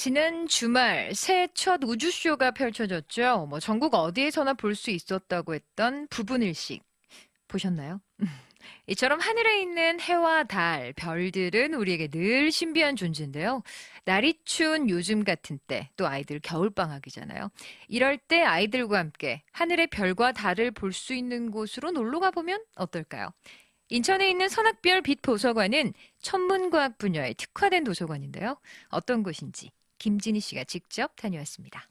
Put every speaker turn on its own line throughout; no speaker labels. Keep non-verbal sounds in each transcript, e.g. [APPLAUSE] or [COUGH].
지난 주말 새 첫 우주쇼가 펼쳐졌죠. 뭐 전국 어디에서나 볼 수 있었다고 했던 부분일식 보셨나요? [LAUGHS] 이처럼 하늘에 있는 해와 달, 별들은 우리에게 늘 신비한 존재인데요. 날이 추운 요즘 같은 때, 또 아이들 겨울방학이잖아요. 이럴 때 아이들과 함께 하늘의 별과 달을 볼 수 있는 곳으로 놀러 가보면 어떨까요? 인천에 있는 선악별 빛 도서관은 천문과학 분야에 특화된 도서관인데요. 어떤 곳인지 김진희 씨가 직접 다녀왔습니다.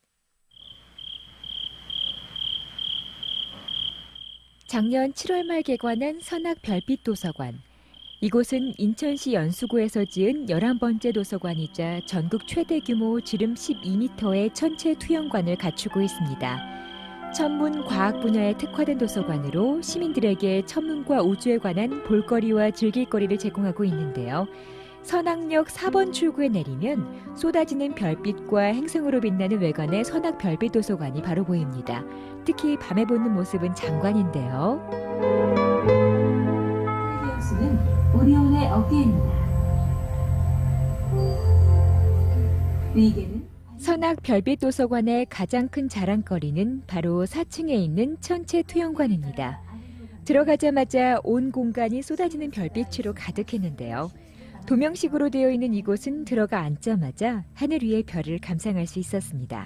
작년 7월 말 개관한 선악 별빛 도서관. 이곳은 인천시 연수구에서 지은 11번째 도서관이자 전국 최대 규모 지름 12m의 천체 투영관을 갖추고 있습니다. 천문 과학 분야에 특화된 도서관으로 시민들에게 천문과 우주에 관한 볼거리와 즐길거리를 제공하고 있는데요. 선악역 4번 출구에 내리면 쏟아지는 별빛과 행성으로 빛나는 외관의 선악 별빛 도서관이 바로 보입니다. 특히 밤에 보는 모습은 장관인데요.
오리온의 어깨입니다. 위계는
선악 별빛 도서관의 가장 큰 자랑거리는 바로 4층에 있는 천체 투영관입니다. 들어가자마자 온 공간이 쏟아지는 별빛으로 가득했는데요. 도명식으로 되어 있는 이곳은 들어가 앉자마자 하늘 위의 별을 감상할 수 있었습니다.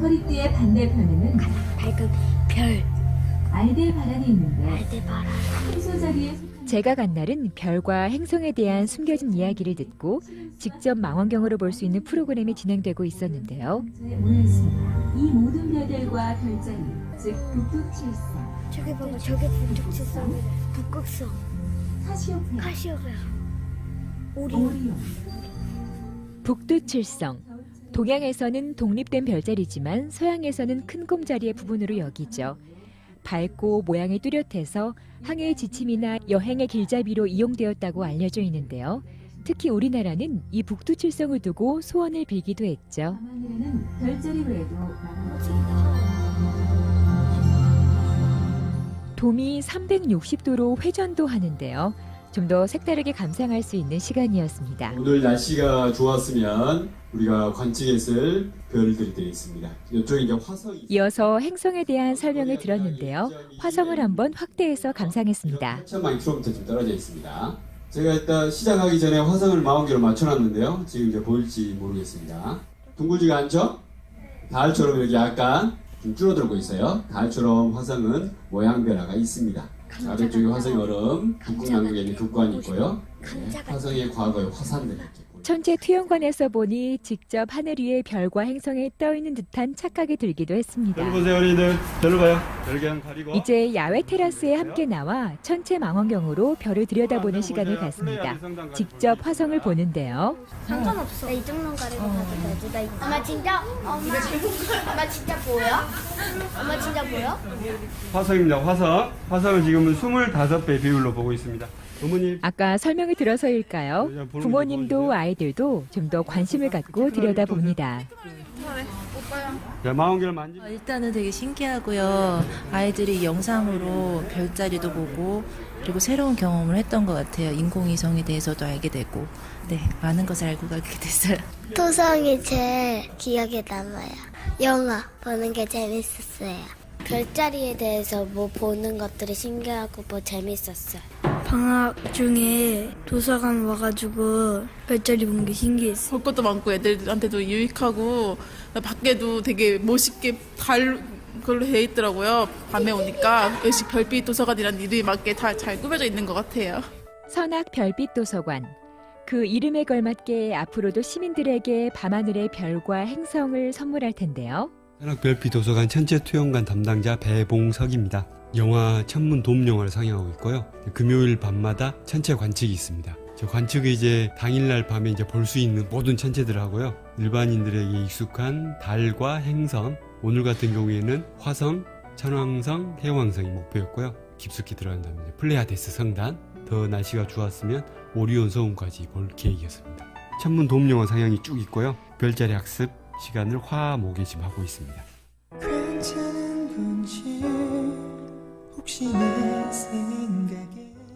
허리띠의 반대편에는
밝은 별,
알데바란이 있는데
알데바란.
순서 자리에 속한
제가 간 날은 별과 행성에 대한 숨겨진 이야기를 듣고 직접 망원경으로 볼 수 있는 프로그램이 진행되고 있었는데요.
있습니다. 이 모든 별들과 별자리, 즉 북극칠성,
저기 봐봐, 저게 북쪽지성, 북극성,
카시오페아,
카시오페아,
북두칠성. 동양에서는 독립된 별자리지만 서양에서는 큰 곰자리의 부분으로 여기죠. 밝고 모양이 뚜렷해서 항해의 지침이나 여행의 길잡이로 이용되었다고 알려져 있는데요. 특히 우리나라는 이 북두칠성을 두고 소원을 빌기도 했죠. 도미 360도로 회전도 하는데요. 좀 더 색다르게 감상할 수 있는 시간이었습니다.
오늘 날씨가 좋았으면 우리가 관측했을 별들이 되어 있습니다. 이쪽에 이제 화성이
이어서 행성에 대한 설명을 들었는데요. 화성을 한번 확대해서 감상했습니다.
8천만 킬로미터쯤 떨어져 있습니다. 제가 일단 시작하기 전에 화성을 망원경으로 맞춰놨는데요. 지금 이제 보일지 모르겠습니다. 둥글지가 않죠? 달처럼 이렇게 약간 좀 줄어들고 있어요. 달처럼 화성은 모양 변화가 있습니다. 아래쪽에 화성의 얼음, 북극 남극에 있는 극관이 있고요. 네, 화성의 과거의 화산들 이렇게 보입니다.
천체 투영관에서 보니 직접 하늘 위에 별과 행성에 떠 있는 듯한 착각이 들기도 했습니다.
여기 보세요 어린이들 별로 봐요 별 그냥 가리고
이제 야외 테라스에 함께 나와 천체 망원경으로 별을 들여다보는 시간을 갖습니다. 직접 화성을 보는데요.
상관없어. 나 이 정도는 가리고 가도 되지. 나 이거. 엄마 진짜? 엄마. 엄마 진짜 보여? 엄마 진짜 보여?
화성입니다 화성 화성을 지금은 25배 비율로 보고 있습니다 어머니
아까 설명을 들어서일까요? 부모님도 아이 들도 좀 더 관심을 갖고 들여다봅니다.
만지
어, 일단은 되게 신기하고요. 아이들이 영상으로 별자리도 보고 그리고 새로운 경험을 했던 것 같아요. 인공위성에 대해서도 알게 되고 네 많은 것을 알고 가게 됐어요.
토성이 제일 기억에 남아요. 영화 보는 게 재밌었어요. 별자리에 대해서 뭐 보는 것들이 신기하고 뭐 재밌었어요.
방학 중에 도서관 와가지고 별자리 본 게 신기했어.
볼 것도 많고 애들한테도 유익하고 밖에도 되게 멋있게 달 걸로 돼 있더라고요. 밤에 오니까 역시 별빛 도서관이라는 이름이 맞게 다 잘 꾸며져 있는 것 같아요.
선악 별빛 도서관. 그 이름에 걸맞게 앞으로도 시민들에게 밤하늘의 별과 행성을 선물할 텐데요.
산악별빛 도서관 천체 투영관 담당자 배봉석입니다 영화 천문 돔 영화를 상영하고 있고요. 금요일 밤마다 천체 관측이 있습니다. 저 관측을 이제 당일날 밤에 이제 볼 수 있는 모든 천체들을 하고요. 일반인들에게 익숙한 달과 행성 오늘 같은 경우에는 화성, 천왕성, 해왕성이 목표였고요. 깊숙이 들어간다면 이제 플레이아데스 성단 더 날씨가 좋았으면 오리온 소음까지 볼 계획이었습니다. 천문 돔 영화 상영이 쭉 있고요. 별자리 학습 시간을 화목에 지금 하고 있습니다.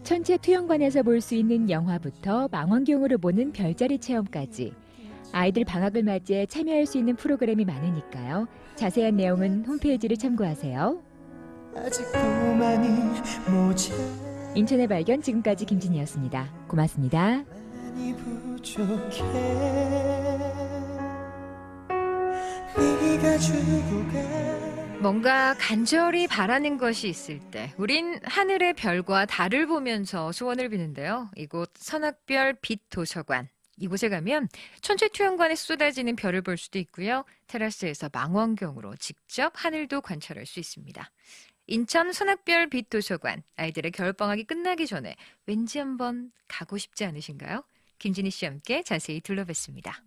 천체 투영관에서 볼 수 있는 영화부터 망원경으로 보는 별자리 체험까지 아이들 방학을 맞이해 참여할 수 있는 프로그램이 많으니까요. 자세한 내용은 홈페이지를 참고하세요. 인천의 발견 지금까지 김진이었습니다. 고맙습니다.
뭔가 간절히 바라는 것이 있을 때 우린 하늘의 별과 달을 보면서 소원을 비는데요. 이곳 선악별 빛 도서관. 이곳에 가면 천체투영관에 쏟아지는 별을 볼 수도 있고요. 테라스에서 망원경으로 직접 하늘도 관찰할 수 있습니다. 인천 선악별 빛 도서관. 아이들의 겨울방학이 끝나기 전에 왠지 한번 가고 싶지 않으신가요? 김진희 씨와 함께 자세히 둘러봤습니다.